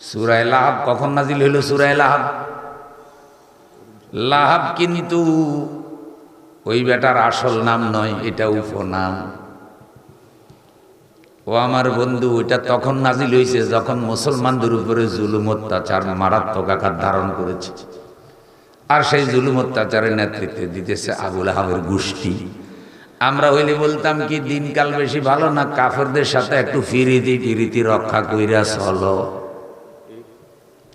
সুরায় লাহাব কখন নাজিল হইল সুরায় লাহাব? লাহাব কিন্তু ওই বেটার আসল নাম নয়, এটা উপনাম। ও আমার বন্ধু এটা তখন নাজিল হয়েছে যখন মুসলমানদের উপরে জুলুম অত্যাচার মারাত্মক আকার ধারণ করেছে। আর সেই জুলুম অত্যাচারের নেতৃত্বে দিতেছে আবুল আহাবের গোষ্ঠী। আমরা হইলে বলতাম কি, দিনকাল বেশি ভালো না, কাফেরদের সাথে একটু ফিরিতি ফিরিতি রক্ষা কইরা চলো।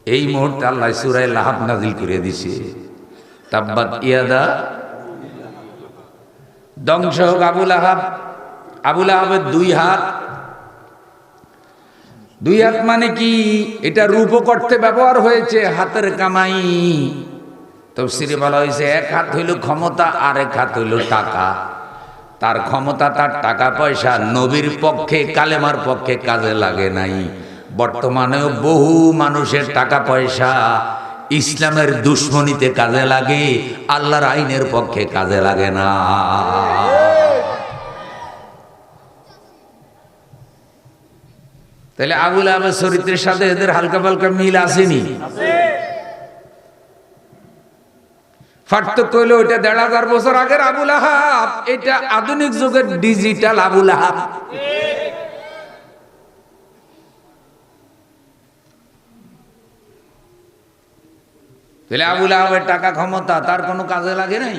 এই মুহূর্তে আল্লাহ সুরাই লাহাব নাজিল করে দিছে। তাব্বাত ইয়াদা। ধ্বংস হোক আবুল আহাব আবুল আহাবের দুই হাত। দুই হাত মানে কি? এটা রূপ করতে ব্যবহার হয়েছে, হাতের কামাই। তফসিরে বলা হয়েছে, এক হাত হইল ক্ষমতা আর এক হাত হইল টাকা। তার ক্ষমতা, তার টাকা পয়সা নবীর পক্ষে, কালেমার পক্ষে কাজে লাগে নাই। বর্তমানেও বহু মানুষের টাকা পয়সা ইসলামের দুশ্মনীতে কাজে লাগে, আল্লাহর আইনের পক্ষে কাজে লাগে না। তাহলে আবুল আবের চরিত্রের সাথে এদের হালকা পালকা মিল আসেনি? পার্থক্য হইল ওইটা দেড় হাজার বছর আগের আবুল আহাব এটা আধুনিক যুগের ডিজিটাল আবুল আহাব তাহলে আবুল আহাবের টাকা ক্ষমতা তার কোনো কাজে লাগে নাই?